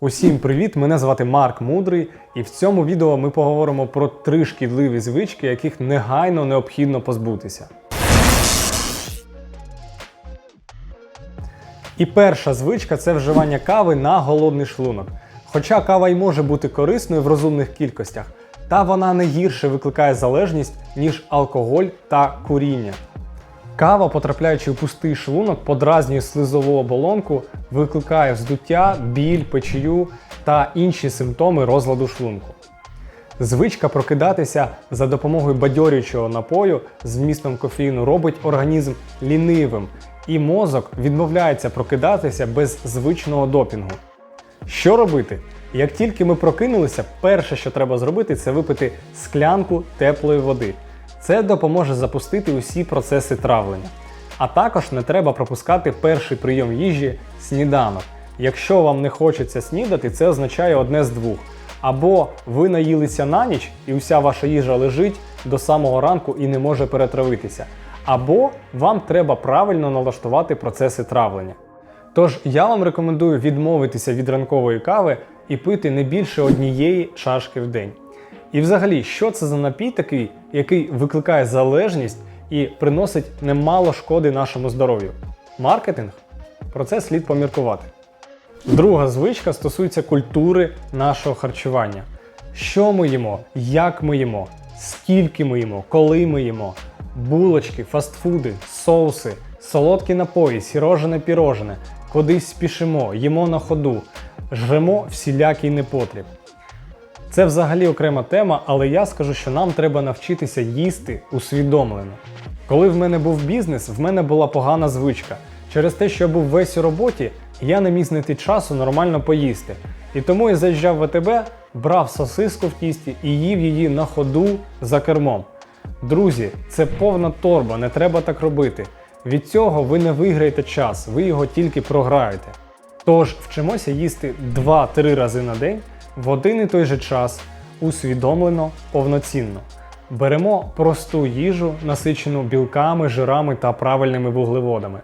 Усім привіт! Мене звати Марк Мудрий, і в цьому відео ми поговоримо про три шкідливі звички, яких негайно необхідно позбутися. І перша звичка це вживання кави на голодний шлунок. Хоча кава й може бути корисною в розумних кількостях, та вона не гірше викликає залежність, ніж алкоголь та куріння. Кава, потрапляючи у пустий шлунок, подразнює слизову оболонку, викликає вздуття, біль, печію та інші симптоми розладу шлунку. Звичка прокидатися за допомогою бадьорючого напою з вмістом кофеїну робить організм лінивим, і мозок відмовляється прокидатися без звичного допінгу. Що робити? Як тільки ми прокинулися, перше, що треба зробити, це випити склянку теплої води. Це допоможе запустити усі процеси травлення. А також не треба пропускати перший прийом їжі сніданок. Якщо вам не хочеться снідати, це означає одне з двох. Або ви наїлися на ніч і уся ваша їжа лежить до самого ранку і не може перетравитися. Або вам треба правильно налаштувати процеси травлення. Тож я вам рекомендую відмовитися від ранкової кави і пити не більше однієї чашки в день. І взагалі, що це за напій такий, який викликає залежність і приносить немало шкоди нашому здоров'ю? Маркетинг? Про це слід поміркувати. Друга звичка стосується культури нашого харчування. Що ми їмо, як ми їмо, скільки ми їмо, коли ми їмо, булочки, фастфуди, соуси, солодкі напої, сірожене пірожене, кудись спішимо, їмо на ходу, жремо всілякий непотріб. Це взагалі окрема тема, але я скажу, що нам треба навчитися їсти усвідомлено. Коли в мене був бізнес, в мене була погана звичка. Через те, що я був весь у роботі, я не міг знайти часу нормально поїсти. І тому я заїжджав в АТБ, брав сосиску в тісті і їв її на ходу за кермом. Друзі, це повна торба, не треба так робити. Від цього ви не виграєте час, ви його тільки програєте. Тож вчимося їсти 2-3 рази на день в один і той же час, усвідомлено, повноцінно. Беремо просту їжу, насичену білками, жирами та правильними вуглеводами.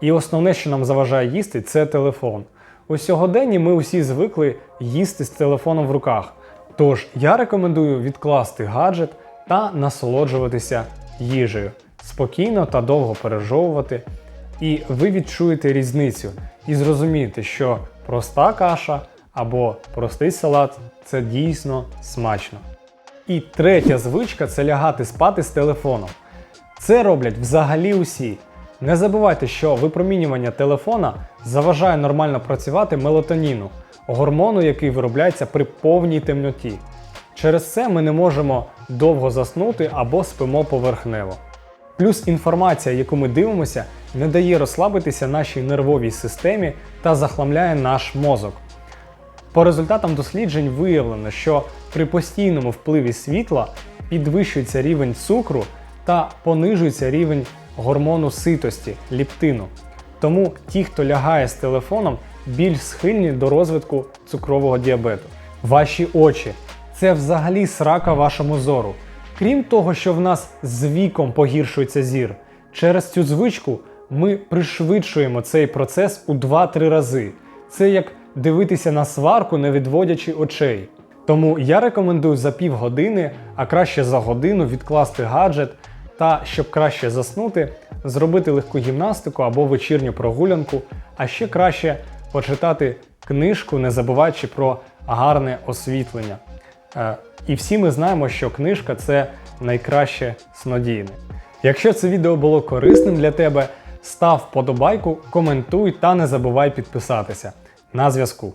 І основне, що нам заважає їсти, це телефон. У сьогоденні ми усі звикли їсти з телефоном в руках. Тож я рекомендую відкласти гаджет та насолоджуватися їжею, спокійно та довго пережовувати. І ви відчуєте різницю і зрозумієте, що проста каша або простий салат це дійсно смачно. І третя звичка це лягати спати з телефоном. Це роблять взагалі усі. Не забувайте, що випромінювання телефона заважає нормально працювати мелатоніну, гормону, який виробляється при повній темноті. Через це ми не можемо довго заснути або спимо поверхнево. Плюс інформація, яку ми дивимося, не дає розслабитися нашій нервовій системі та захламляє наш мозок. По результатам досліджень виявлено, що при постійному впливі світла підвищується рівень цукру та понижується рівень гормону ситості ліптину. Тому ті, хто лягає з телефоном, більш схильні до розвитку цукрового діабету. Ваші очі це взагалі срака вашому зору. Крім того, що в нас з віком погіршується зір, через цю звичку ми пришвидшуємо цей процес у 2-3 рази. Це як дивитися на сварку, не відводячи очей. Тому я рекомендую за півгодини, а краще за годину відкласти гаджет та, щоб краще заснути, зробити легку гімнастику або вечірню прогулянку, а ще краще почитати книжку, не забуваючи про гарне освітлення. Е, І всі ми знаємо, що книжка це найкраще снодійне. Якщо це відео було корисним для тебе, став вподобайку, коментуй та не забувай підписатися на зв'язку.